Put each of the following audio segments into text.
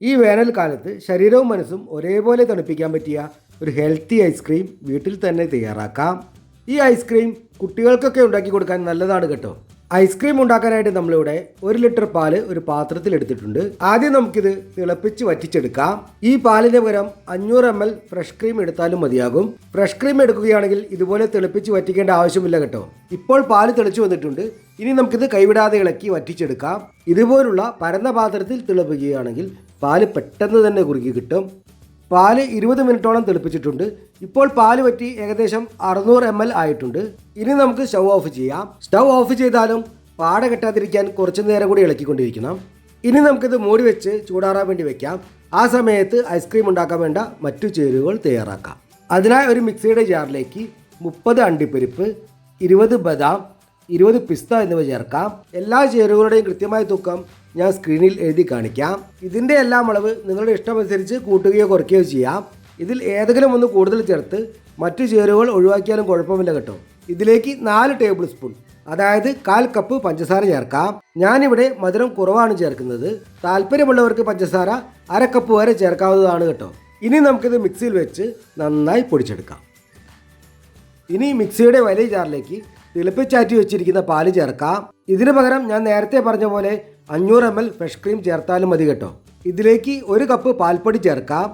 ഈ വേനൽക്കാലത്ത് ശരീരവും മനസ്സും ഒരേപോലെ തണുപ്പിക്കാൻ പറ്റിയ ഒരു ഹെൽത്തി ഐസ്ക്രീം വീട്ടിൽ തന്നെ തയ്യാറാക്കാം. ഈ ഐസ്ക്രീം കുട്ടികൾക്കൊക്കെ ഉണ്ടാക്കി കൊടുക്കാൻ നല്ലതാണ് കേട്ടോ. ഐസ്ക്രീം ഉണ്ടാക്കാനായിട്ട് നമ്മളിവിടെ ഒരു ലിറ്റർ പാൽ ഒരു പാത്രത്തിൽ എടുത്തിട്ടുണ്ട്. ആദ്യം നമുക്കിത് തിളപ്പിച്ച് വറ്റിച്ചെടുക്കാം. ഈ പാലിന് പകരം അഞ്ഞൂറ് എം എൽ ഫ്രഷ് ക്രീം എടുത്താലും മതിയാകും. ഫ്രഷ് ക്രീം എടുക്കുകയാണെങ്കിൽ ഇതുപോലെ തിളപ്പിച്ച് വറ്റിക്കേണ്ട ആവശ്യമില്ല കേട്ടോ. ഇപ്പോൾ പാൽ തിളച്ചു വന്നിട്ടുണ്ട്. ഇനി നമുക്കിത് കൈവിടാതെ ഇളക്കി വറ്റിച്ചെടുക്കാം. ഇതുപോലുള്ള പരന്ന പാത്രത്തിൽ തിളപ്പിക്കുകയാണെങ്കിൽ പാൽ പെട്ടെന്ന് തന്നെ കുറുക്കി കിട്ടും. പാൽ ഇരുപത് മിനിറ്റോളം തിളപ്പിച്ചിട്ടുണ്ട്. ഇപ്പോൾ പാൽ പറ്റി ഏകദേശം അറുന്നൂറ് എം എൽ ആയിട്ടുണ്ട്. ഇനി നമുക്ക് സ്റ്റൗ ഓഫ് ചെയ്യാം. സ്റ്റൗ ഓഫ് ചെയ്താലും പാട കെട്ടാതിരിക്കാൻ കുറച്ച് നേരം കൂടി ഇളക്കിക്കൊണ്ടിരിക്കണം. ഇനി നമുക്കിത് മൂടി വെച്ച് ചൂടാറാൻ വേണ്ടി വെക്കാം. ആ സമയത്ത് ഐസ്ക്രീം ഉണ്ടാക്കാൻ വേണ്ട മറ്റു ചേരുവകൾ തയ്യാറാക്കാം. അതിനായി ഒരു മിക്സിയുടെ ജാറിലേക്ക് മുപ്പത് അണ്ടിപ്പരിപ്പ് ഇരുപത് ബദാം ഇരുപത് പിസ്ത എന്നിവ ചേർക്കാം. എല്ലാ ചേരുവകളുടെയും കൃത്യമായ തൂക്കം ഞാൻ സ്ക്രീനിൽ എഴുതി കാണിക്കാം. ഇതിന്റെ എല്ലാം അളവ് നിങ്ങളുടെ ഇഷ്ടമനുസരിച്ച് കൂട്ടുകയോ കുറയ്ക്കുകയോ ചെയ്യാം. ഇതിൽ ഏതെങ്കിലും ഒന്ന് കൂടുതൽ ചേർത്ത് മറ്റു ചേരുവകൾ ഒഴിവാക്കിയാലും കുഴപ്പമില്ല കേട്ടോ. ഇതിലേക്ക് നാല് ടേബിൾ സ്പൂൺ അതായത് കാൽ കപ്പ് പഞ്ചസാര ചേർക്കാം. ഞാനിവിടെ മധുരം കുറവാണ് ചേർക്കുന്നത്. താല്പര്യമുള്ളവർക്ക് പഞ്ചസാര അര കപ്പ് വരെ ചേർക്കാവുന്നതാണ് കേട്ടോ. ഇനി നമുക്കിത് മിക്സിയിൽ വെച്ച് നന്നായി പൊടിച്ചെടുക്കാം. ഇനി മിക്സിയുടെ വലിയ ജാറിലേക്ക് തിളപ്പിച്ചാറ്റി വെച്ചിരിക്കുന്ന പാൽ ചേർക്കാം. ഇതിനു പകരം ഞാൻ നേരത്തെ പറഞ്ഞ പോലെ അഞ്ഞൂറ് എം എൽ ഫ്രഷ് ക്രീം ചേർത്താലും മതി കേട്ടോ. ഇതിലേക്ക് ഒരു കപ്പ് പാൽപ്പൊടി ചേർക്കാം.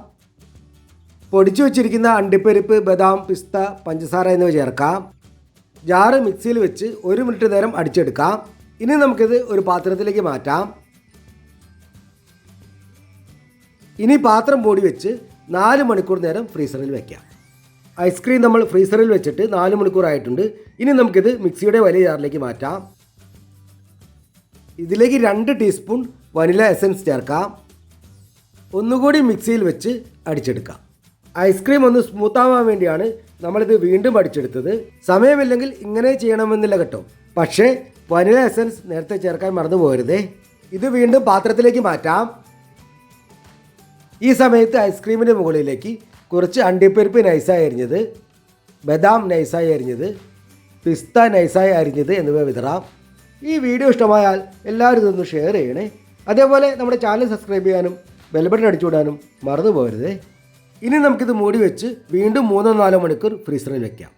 പൊടിച്ചു വെച്ചിരിക്കുന്ന അണ്ടിപ്പരിപ്പ് ബദാം പിസ്ത പഞ്ചസാര എന്നിവ ചേർക്കാം. ജാറ് മിക്സിയിൽ വെച്ച് ഒരു മിനിറ്റ് നേരം അടിച്ചെടുക്കാം. ഇനി നമുക്കിത് ഒരു പാത്രത്തിലേക്ക് മാറ്റാം. ഇനി പാത്രം മൂടി വെച്ച് നാല് മണിക്കൂർ നേരം ഫ്രീസറിൽ വെക്കാം. ഐസ്ക്രീം നമ്മൾ ഫ്രീസറിൽ വെച്ചിട്ട് നാല് മണിക്കൂർ ആയിട്ടുണ്ട് ഇനി നമുക്കിത് മിക്സിയുടെ വലിയ ജാറിലേക്ക് മാറ്റാം. ഇതിലേക്ക് രണ്ട് ടീസ്പൂൺ വനില എസൻസ് ചേർക്കാം. ഒന്നുകൂടി മിക്സിയിൽ വെച്ച് അടിച്ചെടുക്കാം. ഐസ്ക്രീം ഒന്ന് സ്മൂത്താവാൻ വേണ്ടിയാണ് നമ്മളിത് വീണ്ടും അടിച്ചെടുത്തത്. സമയമില്ലെങ്കിൽ ഇങ്ങനെ ചെയ്യണമെന്നില്ല കേട്ടോ. പക്ഷേ വനില എസൻസ് നേരത്തെ ചേർക്കാൻ മറന്നു പോകരുതേ. ഇത് വീണ്ടും പാത്രത്തിലേക്ക് മാറ്റാം. ഈ സമയത്ത് ഐസ്ക്രീമിന്റെ മുകളിലേക്ക് കുറച്ച് അണ്ടിപ്പരിപ്പ് നൈസായി അരിഞ്ഞത് ബദാം നൈസായി അരിഞ്ഞത് പിസ്ത നൈസായി അരിഞ്ഞത് എന്നിവ വിതറാം. ഈ വീഡിയോ ഇഷ്ടമായാൽ എല്ലാവരും ഇതൊന്ന് ഷെയർ ചെയ്യണേ. അതേപോലെ നമ്മുടെ ചാനൽ സബ്സ്ക്രൈബ് ചെയ്യാനും ബെൽബട്ടൺ അടിച്ചുവിടാനും മറന്നു പോകരുതേ. ഇനി നമുക്കിത് മൂടി വെച്ച് വീണ്ടും മൂന്നോ നാലോ മണിക്കൂർ ഫ്രീസറിൽ വെക്കാം.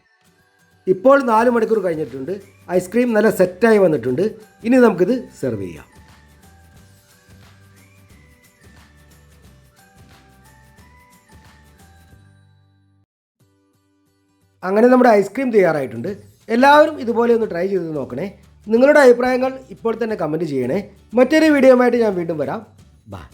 ഇപ്പോൾ നാല് മണിക്കൂർ കഴിഞ്ഞിട്ടുണ്ട്. ഐസ്ക്രീം നല്ല സെറ്റായി വന്നിട്ടുണ്ട്. ഇനി നമുക്കിത് സെർവ് ചെയ്യാം. അങ്ങനെ നമ്മുടെ ഐസ്ക്രീം തയ്യാറായിട്ടുണ്ട്. എല്ലാവരും ഇതുപോലെ ഒന്ന് ട്രൈ ചെയ്ത് നോക്കണേ. നിങ്ങളുടെ അഭിപ്രായങ്ങൾ ഇപ്പോൾ തന്നെ കമന്റ് ചെയ്യണേ. മറ്റൊരു വീഡിയോ ഞാൻ വീണ്ടും വരാം. ബൈ